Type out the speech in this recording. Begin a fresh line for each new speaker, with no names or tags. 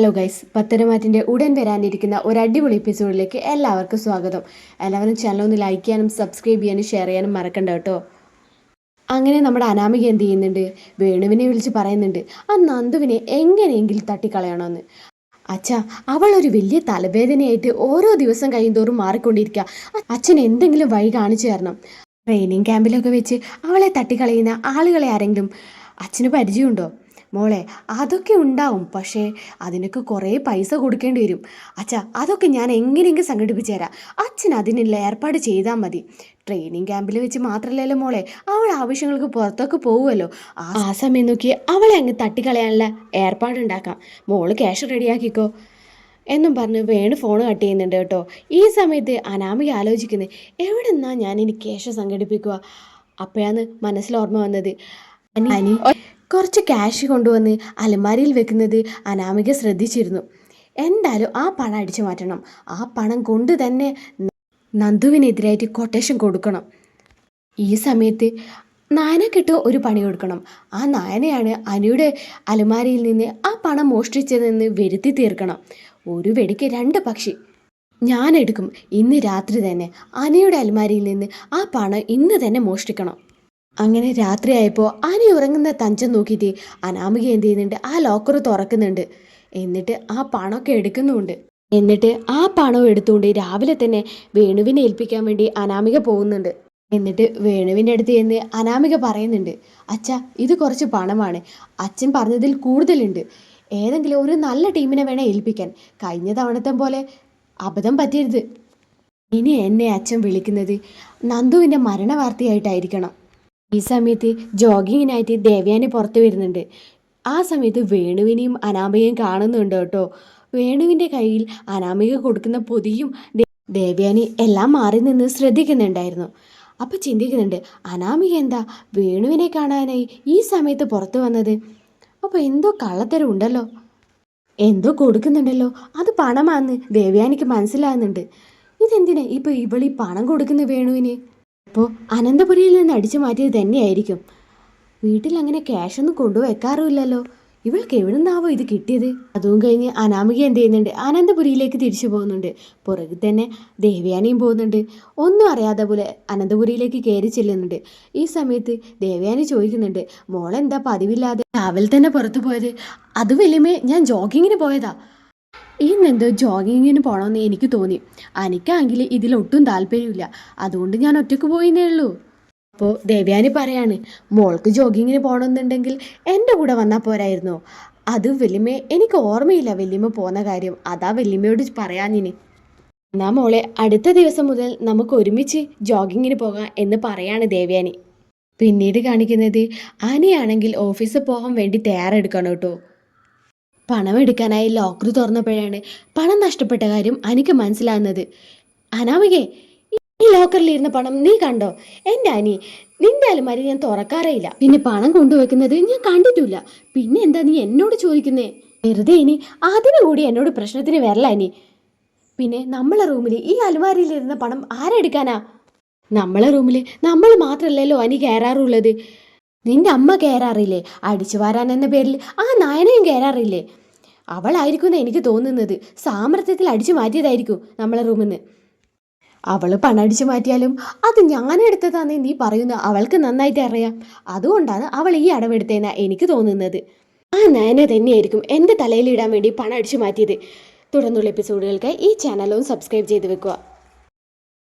Hello guys പത്തരമാറ്റിന്റെ ഉടൻ വരാനിരിക്കുന്ന ഒരു അടിപൊളി എപ്പിസോഡിലേക്ക് എല്ലാവർക്കും സ്വാഗതം. എല്ലാവരും ചാനൽ ഒന്ന് ലൈക്ക് ചെയ്യാനും സബ്സ്ക്രൈബ് ചെയ്യാനും ഷെയർ ചെയ്യാനും മറക്കണ്ട കേട്ടോ. അങ്ങനെ നമ്മുടെ അനാമിക എന്ത് ചെയ്യുന്നുണ്ട്? വേണുവിനെ വിളിച്ച് പറയുന്നുണ്ട് ആ നന്ദുവിനെ എങ്ങനെയെങ്കിലും തട്ടിക്കളയണമെന്ന്. അച്ഛാ അവളൊരു വലിയ തലവേദനയായിട്ട് ഓരോ ദിവസം കഴിയുന്തോറും മാറിക്കൊണ്ടിരിക്കുക അച്ഛൻ എന്തെങ്കിലും വഴി കാണിച്ചു തരണം. ട്രെയിനിങ് ക്യാമ്പിലൊക്കെ വെച്ച് അവളെ തട്ടിക്കളയുന്ന ആളുകളെ ആരെങ്കിലും അച്ഛന് പരിചയമുണ്ടോ? മോളെ അതൊക്കെ ഉണ്ടാവും. പക്ഷേ അതിനൊക്കെ കുറേ പൈസ കൊടുക്കേണ്ടി വരും. അച്ഛാ അതൊക്കെ ഞാൻ എങ്ങനെയെങ്കിലും സംഘടിപ്പിച്ചു തരാം. അച്ഛൻ അതിനുള്ള ഏർപ്പാട് ചെയ്താൽ മതി. ട്രെയിനിങ് ക്യാമ്പിൽ വെച്ച് മാത്രമല്ലല്ലോ മോളെ. അവൾ ആവശ്യങ്ങൾക്ക് പുറത്തൊക്കെ പോകുമല്ലോ ആ സമയം നോക്കി അവളെ അങ്ങ് തട്ടിക്കളയാനുള്ള ഏർപ്പാടുണ്ടാക്കാം. മോൾ ക്യാഷ് റെഡിയാക്കിക്കോ. എന്നും പറഞ്ഞ് വേണു ഫോൺ കട്ട് ചെയ്യുന്നുണ്ട് കേട്ടോ. ഈ സമയത്ത് അനാമിക ആലോചിക്കുന്നത് എവിടെ നിന്നാണ് ഞാൻ ഇനി ക്യാഷ് സംഘടിപ്പിക്കുക? അപ്പോഴാണ് മനസ്സിൽ ഓർമ്മ വന്നത്. അനി കുറച്ച് ക്യാഷ് കൊണ്ടുവന്ന് അലമാരിയിൽ വെക്കുന്നത് അനാമിക ശ്രദ്ധിച്ചിരുന്നു. എന്തായാലും ആ പണം അടിച്ചു മാറ്റണം. ആ പണം കൊണ്ട് തന്നെ നന്ദുവിനെതിരായിട്ട് കൊട്ടേഷൻ കൊടുക്കണം. ഈ സമയത്ത് നായനക്കിട്ട് ഒരു പണി കൊടുക്കണം. ആ നായനയാണ് അനുയുടെ അലമാരിയിൽ നിന്ന് ആ പണം മോഷ്ടിച്ചതെന്ന് വരുത്തി തീർക്കണം. ഒരു വെടിക്ക് രണ്ട് പക്ഷി. ഞാനെടുക്കും. ഇന്ന് രാത്രി തന്നെ അനയുടെ അലമാരിയിൽ നിന്ന് ആ പണം ഇന്ന് തന്നെ മോഷ്ടിക്കണം. അങ്ങനെ രാത്രിയായപ്പോൾ അനി ഉറങ്ങുന്ന തഞ്ചം നോക്കിയിട്ട് അനാമിക എന്ത് ചെയ്യുന്നുണ്ട്? ആ ലോക്കർ തുറക്കുന്നുണ്ട്. എന്നിട്ട് ആ പണമൊക്കെ എടുക്കുന്നുമുണ്ട് എന്നിട്ട് ആ പണം എടുത്തുകൊണ്ട് രാവിലെ തന്നെ വേണുവിനെ ഏൽപ്പിക്കാൻ വേണ്ടി അനാമിക പോകുന്നുണ്ട്. എന്നിട്ട് വേണുവിന്റെ അടുത്ത് ചെന്ന് അനാമിക പറയുന്നുണ്ട് അച്ഛ ഇത് കുറച്ച് പണമാണ്. അച്ഛൻ പറഞ്ഞതിൽ കൂടുതലുണ്ട്. ഏതെങ്കിലും ഒരു നല്ല ടീമിനെ വേണേൽ ഏൽപ്പിക്കാൻ. കഴിഞ്ഞ തവണത്തെ പോലെ അബദ്ധം പറ്റരുത്. ഇനി എന്നെ അച്ഛൻ വിളിക്കുന്നത് നന്ദുവിന്റെ മരണ വാർത്തയായിട്ടായിരിക്കണം ഈ സമയത്ത് ജോഗിങ്ങിനായിട്ട് ദേവയാനി പുറത്ത് വരുന്നുണ്ട്. ആ സമയത്ത് വേണുവിനെയും അനാമികയും കാണുന്നുണ്ട് കേട്ടോ. വേണുവിന്റെ കയ്യിൽ അനാമിക കൊടുക്കുന്ന പൊതിയും ദേവ്യാനി ദേവയാനി എല്ലാം മാറി നിന്ന് ശ്രദ്ധിക്കുന്നുണ്ടായിരുന്നു. അപ്പോൾ ചിന്തിക്കുന്നുണ്ട് അനാമിക എന്താ വേണുവിനെ കാണാനായി ഈ സമയത്ത് പുറത്തു വന്നത്? അപ്പോൾ എന്തോ കള്ളത്തരം ഉണ്ടല്ലോ. എന്തോ കൊടുക്കുന്നുണ്ടല്ലോ. അത് പണമാണെന്ന് ദേവയാനിക്ക് മനസ്സിലാകുന്നുണ്ട്. ഇതെന്തിനാ ഇപ്പോൾ ഇവളീ പണം കൊടുക്കുന്ന വേണുവിന്? അപ്പോൾ അനന്തപുരിയിൽ നിന്ന് അടിച്ചു മാറ്റിയത് തന്നെയായിരിക്കും. വീട്ടിൽ അങ്ങനെ ക്യാഷ് ഒന്നും കൊണ്ടുവെക്കാറുമില്ലല്ലോ. ഇവൾക്ക് എവിടുന്നാവോ ഇത് കിട്ടിയത്. അതും കഴിഞ്ഞ് അനാമിക എന്ത് ചെയ്യുന്നുണ്ട്? അനന്തപുരിയിലേക്ക് തിരിച്ചു പോകുന്നുണ്ട്. പുറകിൽ തന്നെ ദേവയാനിയും പോകുന്നുണ്ട്. ഒന്നും അറിയാതെ പോലെ അനന്തപുരിയിലേക്ക് കയറി ചെല്ലുന്നുണ്ട്. ഈ സമയത്ത് ദേവയാനി ചോദിക്കുന്നുണ്ട് മോളെന്താ പതിവില്ലാതെ രാവിലെ തന്നെ പുറത്തു പോയത്? അത് വലിയമേ ഞാൻ ജോഗിങ്ങിന് പോയതാ. ഇന്നെന്തോ ജോഗിങ്ങിന് പോകണമെന്ന് എനിക്ക് തോന്നി. എനിക്കാണെങ്കിൽ ഇതിലൊട്ടും താല്പര്യമില്ല. അതുകൊണ്ട് ഞാൻ ഒറ്റയ്ക്ക് പോയിന്നേ ഉള്ളൂ. അപ്പോൾ ദേവ്യാനി പറയാണ് മോൾക്ക് ജോഗിങ്ങിന് പോകണമെന്നുണ്ടെങ്കിൽ എന്റെ കൂടെ വന്നാൽ പോരായിരുന്നോ? അത് വല്യമ്മ എനിക്ക് ഓർമ്മയില്ല വലിയമ്മ പോകുന്ന കാര്യം. അതാ വലിയമ്മയോട് പറയാഞ്ഞിനി. എന്നാ മോളെ അടുത്ത ദിവസം മുതൽ നമുക്ക് ഒരുമിച്ച് ജോഗിങ്ങിന് പോകാം എന്ന് പറയാണ് ദേവ്യാനി. പിന്നീട് കാണിക്കുന്നത് ആനയാണെങ്കിൽ ഓഫീസിൽ പോകാൻ വേണ്ടി തയ്യാറെടുക്കണം കേട്ടോ. പണം എടുക്കാനായി ലോക്കർ തുറന്നപ്പോഴാണ് പണം നഷ്ടപ്പെട്ട കാര്യം അനിക്ക് മനസ്സിലാകുന്നത്. അനാമികെ ഈ ലോക്കറിലിരുന്ന പണം നീ കണ്ടോ? എന്റെ അനി നിന്റെ അലമാരി ഞാൻ തുറക്കാറേയില്ല. പിന്നെ പണം കൊണ്ടുവെക്കുന്നത് ഞാൻ കണ്ടിട്ടില്ല. പിന്നെ എന്താ നീ എന്നോട് ചോദിക്കുന്നേ? വെറുതെ ഇനി അതിനു കൂടി എന്നോട് പ്രശ്നത്തിന് വരല ഇനി പിന്നെ നമ്മളെ റൂമിൽ ഈ അലമാരിയിലിരുന്ന പണം ആരെടുക്കാനാ നമ്മളെ റൂമിൽ നമ്മൾ മാത്രമല്ലല്ലോ അനി കയറാറുള്ളത്. നിന്റെ അമ്മ കയറാറില്ലേ അടിച്ചു വാരാൻ എന്ന പേരിൽ ആ നായനയും കയറാറില്ലേ അവളായിരിക്കും എനിക്ക് തോന്നുന്നത്. സാമർത്ഥ്യത്തിൽ അടിച്ചു മാറ്റിയതായിരിക്കും നമ്മളെ റൂമിൽ നിന്ന് അവൾ പണടിച്ചു മാറ്റിയാലും അത് ഞാൻ എടുത്തതാന്നേ നീ പറയുന്ന അവൾക്ക് നന്നായിട്ട് അറിയാം. അതുകൊണ്ടാണ് അവൾ ഈ അടവെടുത്തതെന്നാ എനിക്ക് തോന്നുന്നത്. ആ നയന തന്നെയായിരിക്കും എന്റെ തലയിലിടാൻ വേണ്ടി പണം അടിച്ചു മാറ്റിയത്. തുടർന്നുള്ള എപ്പിസോഡുകൾക്ക് ഈ ചാനലും സബ്സ്ക്രൈബ് ചെയ്ത് വെക്കുക.